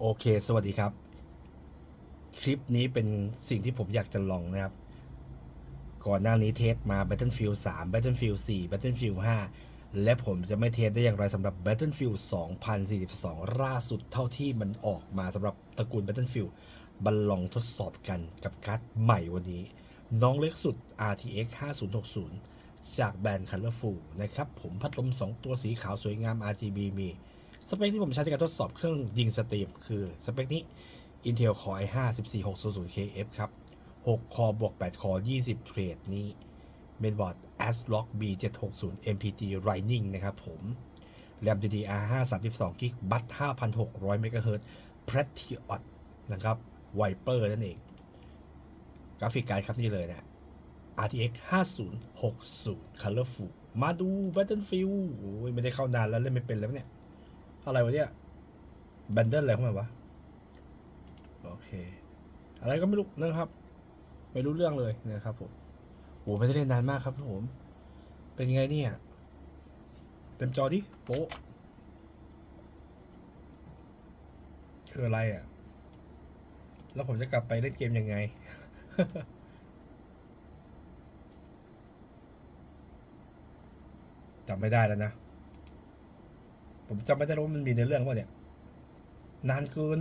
โอเค สวัสดีครับ คลิปนี้เป็นสิ่งที่ผมอยากจะลองนะครับ ก่อนหน้านี้เทสมา Battlefield 3 Battlefield 4 Battlefield 5 และผมจะไม่เทสได้อย่างไรสำหรับ Battlefield 2042 ล่าสุดเท่าที่มันออกมาสำหรับตระกูล Battlefield บัลลองทดสอบกันกับการ์ดใหม่วันนี้ น้องเล็กสุด RTX 5060 จากแบรนด์ Colorful นะครับ ผมพัดลม 2 ตัวสีขาวสวยงาม RGB มี สเปคที่ผมใช้ในการทดสอบเครื่องยิงสตรีมคือสเปคนี้ Intel Core i5 14600KF ครับ 6 คอบวก 8 คอ20 เทรดนี้เมนบอร์ด ASRock B760 MPG Rising นะครับผม RAM DDR5 32 g b บัต5,600 MHz Patriot นะครับ Viper นั่นเอง กราฟิกการ์ดครับนี่เลยนะ RTX 5060 Colorful มาดู Battlefield โอ้ยไม่ได้เข้านานแล้วเล่นไม่เป็นแล้วเนี่ย อะไรวะเนี่ยแบนเดิลอะไรเข้ามาวะ โอเค อะไรก็ไม่รู้นะครับ ไม่รู้เรื่องเลยนะครับผมโอ้ไม่ได้เล่นนานมากครับผม เป็นไงเนี่ย เต็มจอดิโป๊ะคืออะไรอะ แล้วผมจะกลับไปเล่นเกมยังไง จำไม่ได้แล้วนะ ผมจำไม่ได้แล้ว่ามันมีในเรื่องว่าเนี่ย นานเกิน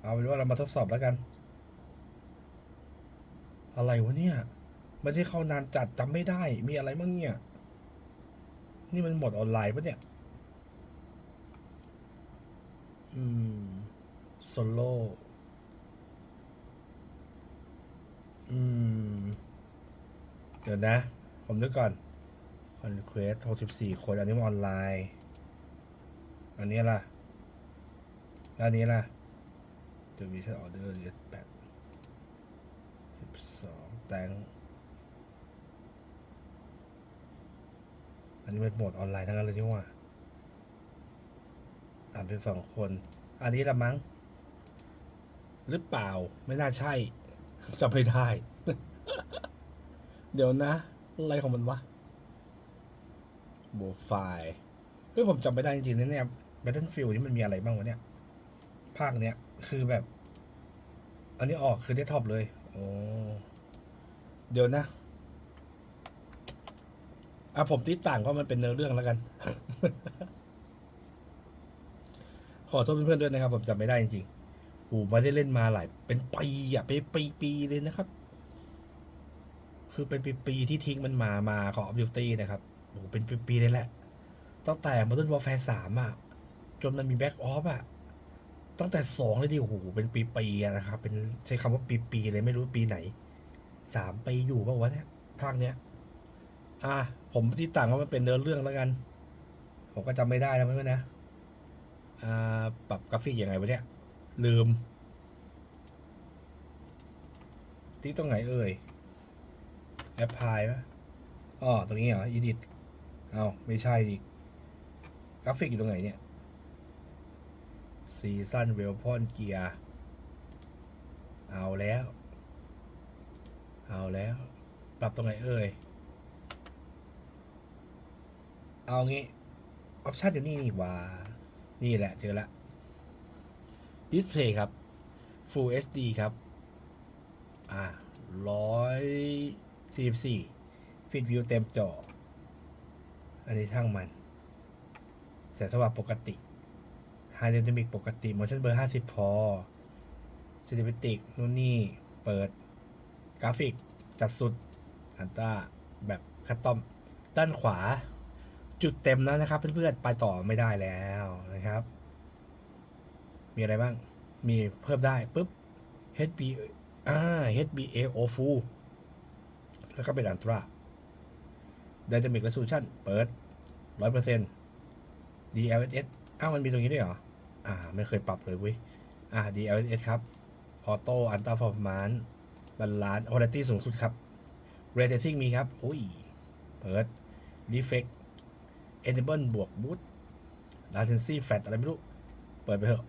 เอาเป็นว่าเรามาทดสอบแล้วกัน อะไรวะเนี่ยไม่ได้เข้านานจัดจำไม่ได้ มีอะไรบ้างเนี่ย นี่มันหมดออนไลน์ปะเนี่ย อืมโซโล่อืม เดี๋ยวนะ ผมนึกก่อน อนเควส64คน อันนี้มันออนไลน์ อันนี้ล่ะแล้วอันนี้ล่ะ จะมีชั่นออเดอร์เยแปดสิบสองแตงอันนี้เป็นโหมดออนไลน์ทั้งนั้นเลยนี่ว่าอ่านเป็นสองคน อันนี้ละมั้ง หรือเปล่า ไม่น่าใช่จำไม่ได้ เดี๋ยวนะ อะไรของมันวะ โบไฟล์เฮ้ยผมจำไม่ได้จริงๆนะเนี่ย Battlefield นี่มันมีอะไรบ้างวะเนี่ย ภาคเนี้ย คือแบบ อันนี้ออกคือเดสก์ท็อปเลย โอ้ เดี๋ยวนะ อะผมติดต่างว่ามันเป็นเนื้อเรื่องแล้วกัน ขอโทษเพื่อนๆด้วยนะครับ ผมจำไม่ได้จริงๆกูไม่ได้เล่นมาหลาย เป็นปีอะเป็นปีๆเลยนะครับ คือเป็นปีๆที่ทิ้งมันมามาของ of Duty นะครับ โอ้เป็นปีๆเลยแหละ ตั้งแต่ Modern Warfare 3อะ จนมันมี Back Off อะ ตั้งแต่สองเลยดิโอ้โหเป็นปีๆนะครับ เป็นใช้คำว่าปีๆเลยไม่รู้ปีไหนสามปีอยู่ป่าวะเนี่ยภาคเนี้ย อะ ผมที่ต่างว่ามันเป็นเนื้อเรื่องแล้วกัน ผมก็จำไม่ได้แล้วมั้ยนะ อ่า ปรับกราฟิกยังไงวะเนี่ย ลืม ที่ตรงไหนเอ่ยแอปพลายปะอ๋อ ตรงนี้เหรออีดิท เอาไม่ใช่อีก กราฟิกอยู่ตรงไหนเนี่ยซีซันเวลพอนเกียร์เอาแล้ว เอาแล้ว ปรับตรงไหนเอ่ย เอางี้ ออปชันอยู่นี่นี่ว่า นี่แหละเจอละดิสเพลย์ครับ Full HD ครับ อ่าร้อยสี่สี่ฟิตวิวเต็มจอ อันนี้ช่างมัน แสงสว่างปกติไฮเดนมิกปกติ motion blur 50พอ cinematic นู่นนี่เปิด กราฟิก จัดสุดอันต้าแบบคัตตอม ด้านขวา จุดเต็มแล้วนะครับ เพื่อนๆ ไปต่อไม่ได้แล้วนะครับ มีอะไรบ้าง มีเพิ่มได้ปุ๊บ HB อ่า HBA O Full แล้วก็เป็นอันตรา Dynamic Resolution เปิด 100% DLSS อ้าวมันมีตรงนี้ด้วยเหรอ อ่า ไม่เคยปรับเลยเว้ย อ่า DLSS ครับ Auto Ultra Performance Balance Quality สูงสุดครับ Ray Tracing มีครับอุ้ย เปิด Reflect Enable บวก Boost Latency Flat อะไรไม่รู้ เปิดไปเถอะ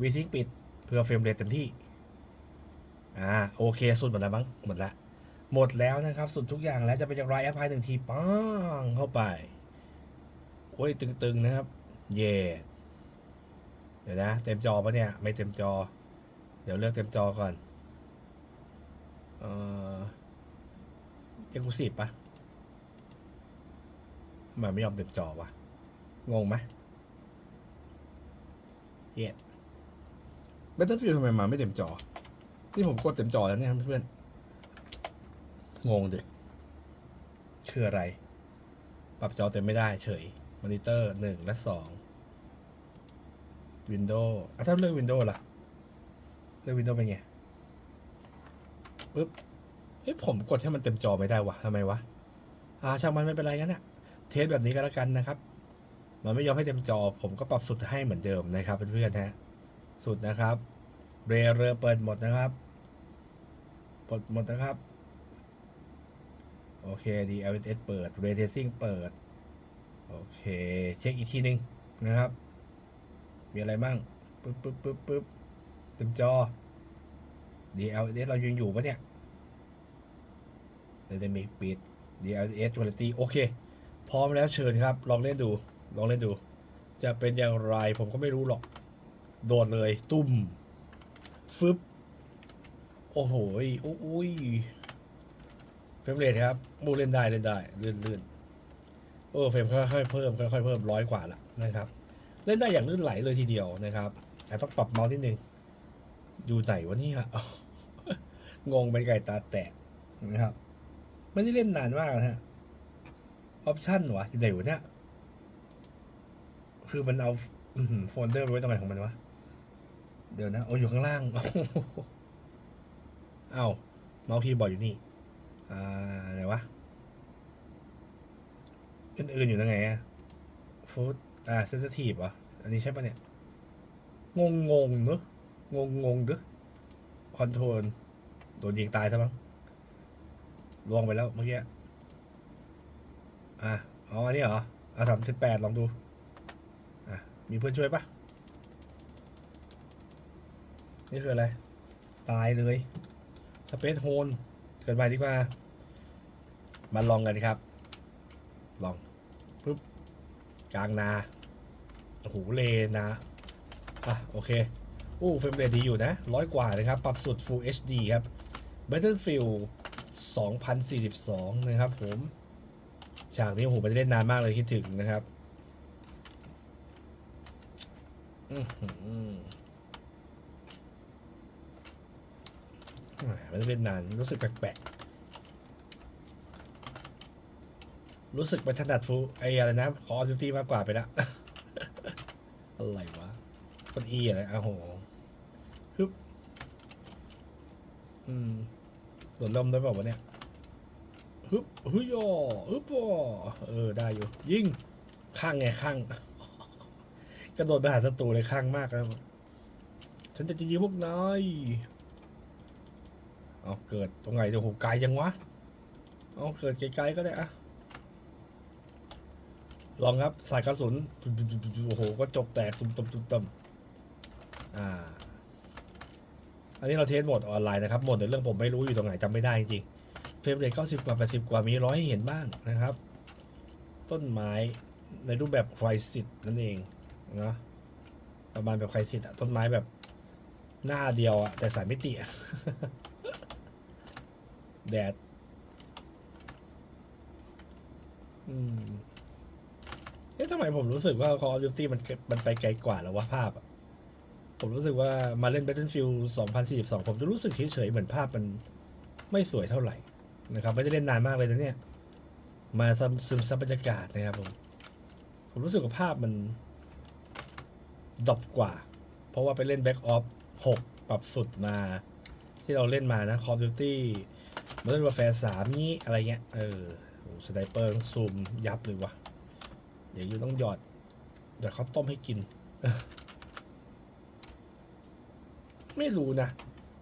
V-Sync ปิด เพื่อเฟรมเรทเต็มที่ อ่า โอเค สุดหมดแล้วมั้ง หมดและ หมดแล้วนะครับ สุดทุกอย่างแล้วจะเป็นอย่างไรแอปพลายหนึ่งทีปังเข้าไปโอ้ยตึงๆนะครับ เย่เดี๋ยวนะ เต็มจอปะเนี่ย ไม่เต็มจอ เดี๋ยวเลือกเต็มจอก่อน เออเอ็กซ์คลูซีฟปะทำไมไม่ยอมเต็มจอวะงงไหมเย่แบตเตอร์ฟิลทำไมมาไม่เต็มจอ นี่ผมกดเต็มจอแล้วเนี่ยเพื่อน งงดิคืออะไร ปรับจอเต็มไม่ได้เฉยมอนิเตอร์หนึ่งและสองวินโดว์อะถ้าเลือกวินโดว์ล่ะ เลือกวินโดว์เป็นไงปึ๊บเฮ้ยผมกดให้มันเต็มจอไม่ได้วะทำไมวะ อ่าช่างมันไม่เป็นไรงั้นอะเทสแบบนี้ก็แล้วกันนะครับ มันไม่ยอมให้เต็มจอ ผมก็ปรับสุดให้เหมือนเดิมนะครับเพื่อนๆฮะ สุดนะครับ เรเรอเปิดหมดนะครับ เปิดหมดนะครับ โอเค DLSS เปิด Ray Tracing เปิด โอเค เช็คอีกทีหนึ่งนะครับ มีอะไรบ้างปึ๊บปึ๊บปึ๊บปึ๊บเต็มจอ DLSS เรายังอยู่ปะเนี่ย Dynamic Bit DLSS Quality โอเค พร้อมแล้วเชิญครับ ลองเล่นดู ลองเล่นดู จะเป็นอย่างไรผมก็ไม่รู้หรอก โดดเลย ตุ้ม ฟึบ โอ้โหยโอ้ย รมเรทครับมูเล่นได้เล่นได้ลื่นลื่นโอ้เฟรมค่อยๆเพิ่มค่อยๆเพิ่มร้อยกว่าละนะครับ เล่นได้อย่างลื่นไหลเลยทีเดียวนะครับแต่ต้องปรับเมาส์นิดนึงอยู่ไหนวะนี่ยงงเป็นไก่ตาแตกนะครับไม่ได้เล่นนานมากนะฮะออปชั่นวะอยู่ไหนวะเนี่ยคือมันเอาโฟลเดอร์ไว้ตรงไหนของมันวะเดี๋ยวนะโอ้อยู่ข้างล่าง เอ้าเมาส์คีย์บอร์ดอยู่นี่ อ่าไหนวะอื่นๆอยู่ตรงไหนอะฟูดอ่าเซนซิทีฟเหรอ อันนี้ใช่ปะเนี่ย งงงงๆเนอะงงงงๆเด้อคอนโทรลโดนยิงตายซะมั้งลวงไปแล้วเมื่อกี้ อะอ๋อันนี้เหรออะสามสิบแปดลองดู อะ มีเพื่อนช่วยปะนี่คืออะไร ตายเลย สเปซโฮน กิดใหม่ดีกว่า มาลองกันครับ ลองปุ๊บกลางนาโอ้โหเลนะอะโอเคอู้เฟรมเรทดีอยู่นะร้อยกว่านะครับ ปรับสุด Full HD ครับ Battlefield 2042 นะครับผมฉากนี้โอ้โหไม่ได้เล่นนานมากเลยคิดถึงนะครับ อื้อหือ ไม่ได้เล่นนานรู้สึกแปลกๆ รู้สึกไปถนัดฟูไออะไรนะคอร์ดิวตี้มากกว่าไปละ อะไรวะกดอีอะไรอ้าวโหฮึบอืมโดนลมได้เปล่าวะเนี่ยฮึบฮึยอฮึบอเออ ได้อยู่ ยิงข้างไงข้างกระโดดไปหาศัตรูเลยข้างมากแล้วฉันจะยิงพวกนาย เอาเกิดตรงไหนจะโหไกลจังวะ เอาเกิดไกลๆก็ได้อะลองครับสายกระสุนโอ้โหก็จบแตกตุ้มตุ้มตุ้มตุ้มอ่า อันนี้เราเทสโหมดออนไลน์นะครับโหมดในเรื่องผมไม่รู้อยู่ตรงไหนจำไม่ได้จริงๆเฟรมเรทเก้าสิบกว่าแปดสิบกว่ามีร้อยให้เห็นบ้างนะครับ ต้นไม้ในรูปแบบไครสิตนั่นเองนะประมาณแบบไครสิตอะต้นไม้แบบหน้าเดียวอะแต่สายไม่ติอะ แดด อืมเอ๊ะทำไมผมรู้สึกว่า Call of Duty มันมันไปไกลกว่าแล้วว่าภาพอะผมรู้สึกว่ามาเล่น Battlefield 2042 ผมจะรู้สึกเฉยๆเหมือนภาพมันไม่สวยเท่าไหร่นะครับ ไม่ได้เล่นนานมากเลยนะเนี่ย มาซึมซับบรรยากาศนะครับผม ผมรู้สึกว่าภาพมันดรอปกว่า เพราะว่าไปเล่น Back Off 6 ปรับสุดมาที่เราเล่นมานะ Call of Duty มาเล่นวาแฟร์สามนี้อะไรเงี้ย เออสไนเปอร์ต้องซูมยับเลยวะอย่างนี้ต้องหยอดหยอดข้าวต้มให้กิน ไม่รู้นะ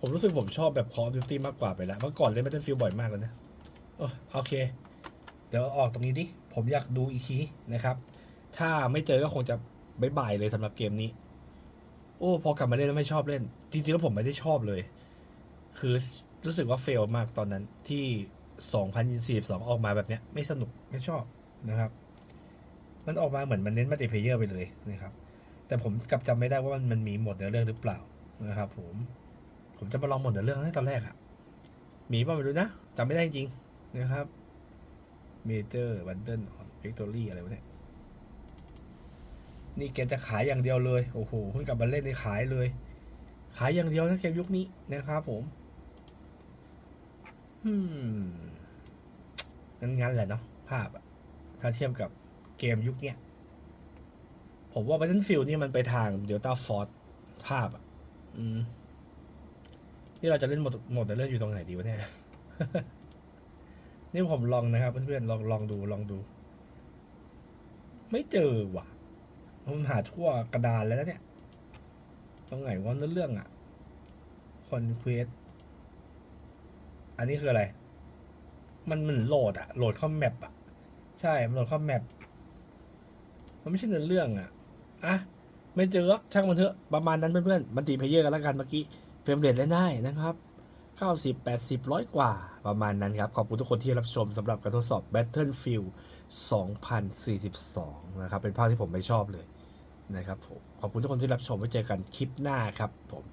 ผมรู้สึกผมชอบแบบ Call of Duty มากกว่าไปแล้วเมื่อก่อนเล่น Battlefield บ่อยมากเลยนะโอ้โอเค เดี๋ยวออกตรงนี้ดิ ผมอยากดูอีกทีนะครับ ถ้าไม่เจอก็คงจะบายบายเลยสำหรับเกมนี้ โอ้ พอกลับมาเล่นแล้วไม่ชอบเล่น จริงๆแล้วผมไม่ได้ชอบเลย คือ รู้สึกว่าเฟลมากตอนนั้นที่ 2042 ออกมาแบบเนี้ย ไม่สนุกไม่ชอบนะครับ มันออกมาเหมือนมันเน้นมัลติเพเยอร์ไปเลยนะครับ แต่ผมกลับจำไม่ได้ว่ามันมันมีหมดในอเรื่องหรือเปล่านะครับ ผม ผมจะมาลองหมดในอเรื่องตั้งแต่ตอนแรกอะมีป่ะไม่รู้นะจำไม่ได้จริงนะครับเมเจอร์บันเดิลวิกตอรี่อะไรวะเนี่ยนี่เกจะขายอย่างเดียวเลย โอ้โหเพิ่งกลับมาเล่นในขายเลย ขายอย่างเดียวนะเกมยุคนี้นะครับผม งั้นงั้นแหละเนาะภาพอะถ้าเทียบกับเกมยุคเนี้ย ผมว่า Battlefield นี่มันไปทาง Delta Force ภาพอะอืม นี่เราจะเล่นหมดหมดแต่เล่นอยู่ตรงไหนดีวะเนี่ย นี่ผมลองนะครับเพื่อนๆลองลองดูลองดู ไม่เจอว่ะผมหาทั่วกระดานแล้วเนี่ย ตรงไหนว่าเนื้อเรื่องอะคอนเควส อันนี้คืออะไร มันเหมือนโหลดอะโหลดเข้าแมปอะใช่ มันโหลดเข้าแมปมันไม่ใช่เนื้อเรื่องอะอะไม่เจอช่างมันเถอะ ประมาณนั้นเพื่อนๆมันตีเพเยอร์กันแล้วกันเมื่อกี้เฟรมเรทเล่นได้นะครับ90 80ร้อยกว่า ประมาณนั้นครับ ขอบคุณทุกคนที่รับชมสำหรับการทดสอบ Battlefield 2042 นะครับ เป็นภาคที่ผมไม่ชอบเลยนะครับผม ขอบคุณทุกคนที่รับชมไว้เจอกันคลิปหน้าครับผม